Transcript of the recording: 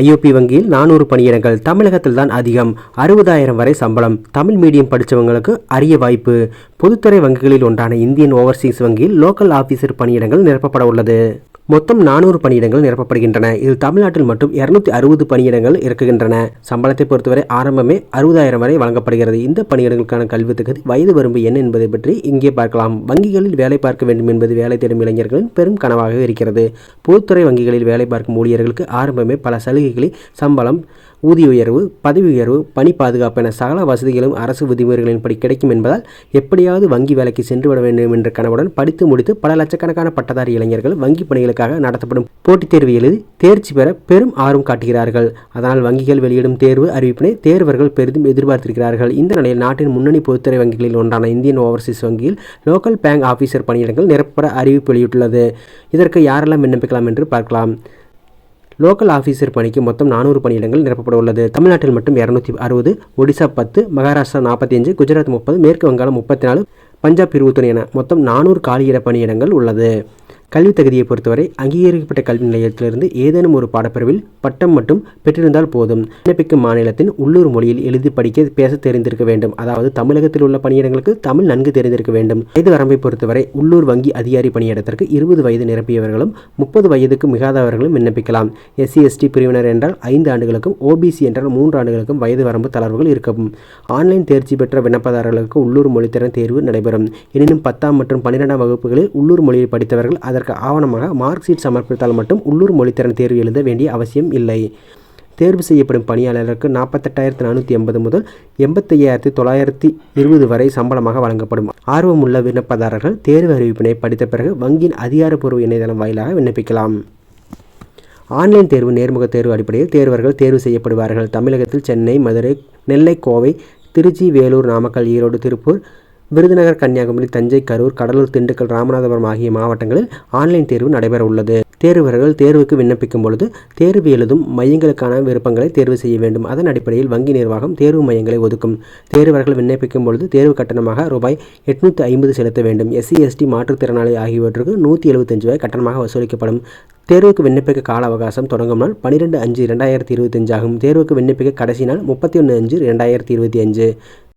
IOB வங்கியில் நானூறு பணியிடங்கள் தமிழகத்தில் தான் அதிகம். அறுபதாயிரம் வரை சம்பளம். தமிழ் மீடியம் படித்தவங்களுக்கு அரிய வாய்ப்பு. பொதுத்துறை வங்கிகளில் ஒன்றான இந்தியன் ஓவர்சீஸ் வங்கியில் லோக்கல் ஆபீசர் பணியிடங்கள் நிரப்பப்பட உள்ளது. மொத்தம் நானூறு பணியிடங்கள் நிரப்பப்படுகின்றன. இதில் தமிழ்நாட்டில் மட்டும் இருநூத்தி அறுபது பணியிடங்கள் இருக்குகின்றன சம்பளத்தை பொறுத்தவரை ஆரம்பமே அறுபதாயிரம் வரை வழங்கப்படுகிறது. இந்த பணியிடங்களுக்கான கல்வி தகுதி வயது வரம்பு என்ன என்பதை பற்றி இங்கே பார்க்கலாம். வங்கிகளில் வேலை பார்க்க வேண்டும் என்பது வேலை தேடும் இளைஞர்களின் பெரும் கனவாக இருக்கிறது. பொதுத்துறை வங்கிகளில் வேலை பார்க்கும் ஊழியர்களுக்கு ஆரம்பமே பல சலுகைகளை சம்பளம் ஊதிய உயர்வு பதவி உயர்வு பணி பாதுகாப்பு என சகல வசதிகளும் அரசு விதிமுறைகளின்படி கிடைக்கும் என்பதால் எப்படியாவது வங்கி வேலைக்கு சென்று விட வேண்டும் என்ற கனவுடன் படித்து முடித்து பல லட்சக்கணக்கான பட்டதாரி இளைஞர்கள் வங்கி பணிகளுக்காக நடத்தப்படும் போட்டித் தேர்வு எழுதி தேர்ச்சி பெற பெரும் ஆர்வம் காட்டுகிறார்கள். அதனால் வங்கிகள் வெளியிடும் தேர்வு அறிவிப்பினை தேர்வர்கள் பெரிதும் எதிர்பார்த்திருக்கிறார்கள். இந்த நிலையில் நாட்டின் முன்னணி பொதுத்துறை வங்கிகளில் ஒன்றான இந்தியன் ஓவர்சீஸ் வங்கியில் லோக்கல் பேங்க் ஆஃபீஸர் பணியிடங்கள் நிரப்பப்பட அறிவிப்பு வெளியிட்டுள்ளது. இதற்கு யாரெல்லாம் விண்ணப்பிக்கலாம் என்று பார்க்கலாம். லோக்கல் ஆஃபீஸர் பணிக்கு மொத்தம் நானூறு பணியிடங்கள் நிரப்பப்பட உள்ளது. தமிழ்நாட்டில் மட்டும் இரநூத்தி அறுபது ஒடிசா பத்து மகாராஷ்டிரா நாற்பத்தி அஞ்சு குஜராத் முப்பது மேற்கு வங்காளம் முப்பத்தி நாலு பஞ்சாப் இருபத்தொன்று என மொத்தம் நானூறு காலியிட பணியிடங்கள் உள்ளது. கல்வி தகுதியை பொறுத்தவரை அங்கீகரிக்கப்பட்ட கல்வி நிலையத்திலிருந்து ஏதேனும் ஒரு பாடப்பிரிவில் பட்டம் மட்டும் பெற்றிருந்தால் போதும். விண்ணப்பிக்கும் மாநிலத்தின் உள்ளூர் மொழியில் எழுதி படிக்க பேச தெரிந்திருக்க வேண்டும். அதாவது தமிழகத்தில் உள்ள பணியிடங்களுக்கு தமிழ் நன்கு தெரிந்திருக்க வேண்டும். வயது வரம்பை பொறுத்தவரை உள்ளூர் வங்கி அதிகாரி பணியிடத்திற்கு இருபது வயது நிரப்பியவர்களும் முப்பது வயதுக்கு மிகாதவர்களும் விண்ணப்பிக்கலாம். எஸ்சி எஸ்டி பிரிவினர் என்றால் ஐந்து ஆண்டுகளுக்கும் ஓபிசி என்றால் மூன்று ஆண்டுகளுக்கும் வயது வரம்பு தளர்வுகள் இருக்கும் ஆன்லைன் தேர்ச்சி பெற்ற விண்ணப்பதாரர்களுக்கு உள்ளூர் மொழித்திறன் தேர்வு நடைபெறும். எனினும் பத்தாம் மற்றும் பன்னிரெண்டாம் வகுப்புகளில் உள்ளூர் மொழியை படித்தவர்கள் அதற்கு ஆவணமாக மார்க் ஷீட் சமர்ப்பித்தால் மட்டும் உள்ளூர் மொழித்திறன் தேர்வு எழுத வேண்டிய அவசியம் இல்லை. தேர்வு செய்யப்படும் பணியாளருக்கு நாற்பத்தெட்டாயிரத்தி நானூற்றி எண்பது முதல் எண்பத்தையாயிரத்தி தொள்ளாயிரத்தி இருபது வரை சம்பளமாக வழங்கப்படும். ஆர்வமுள்ள விண்ணப்பதாரர்கள் தேர்வு அறிவிப்பினை படித்த பிறகு வங்கியின் அதிகாரப்பூர்வ இணையதளம் வாயிலாக விண்ணப்பிக்கலாம். ஆன்லைன் தேர்வு நேர்முக தேர்வு அடிப்படையில் தேர்வர்கள் தேர்வு செய்யப்படுவார்கள். தமிழகத்தில் சென்னை மதுரை நெல்லை கோவை திருச்சி வேலூர் நாமக்கல் ஈரோடு திருப்பூர் விருதுநகர் கன்னியாகுமரி தஞ்சை கரூர் கடலூர் திண்டுக்கல் ராமநாதபுரம் ஆகிய மாவட்டங்களில் ஆன்லைன் தேர்வு நடைபெற உள்ளது. தேர்வர்கள் தேர்வுக்கு விண்ணப்பிக்கும் பொழுது தேர்வு எழுதும் மையங்களுக்கான விருப்பங்களை தேர்வு செய்ய வேண்டும். அதன் அடிப்படையில் வங்கி நிர்வாகம் தேர்வு மையங்களை ஒதுக்கும். தேர்வர்கள் விண்ணப்பிக்கும் பொழுது தேர்வு கட்டணமாக ரூபாய் எட்நூற்றி ஐம்பது செலுத்த வேண்டும். எஸ்சி எஸ்டி மாற்றுத்திறனாளி ஆகியவற்றுக்கு நூற்றி எழுபத்தஞ்சு ரூபாய் கட்டணமாக வசூலிக்கப்படும். தேர்வுக்கு விண்ணப்பிக்க கால அவகாசம் தொடங்கும் நாள் பன்னிரெண்டு அஞ்சு ரெண்டாயிரத்தி இருபத்தஞ்சு ஆகும். தேர்வுக்கு விண்ணப்பிக்க கடைசி நாள் முப்பத்தி ஒன்று அஞ்சு ரெண்டாயிரத்தி இருபத்தி அஞ்சு.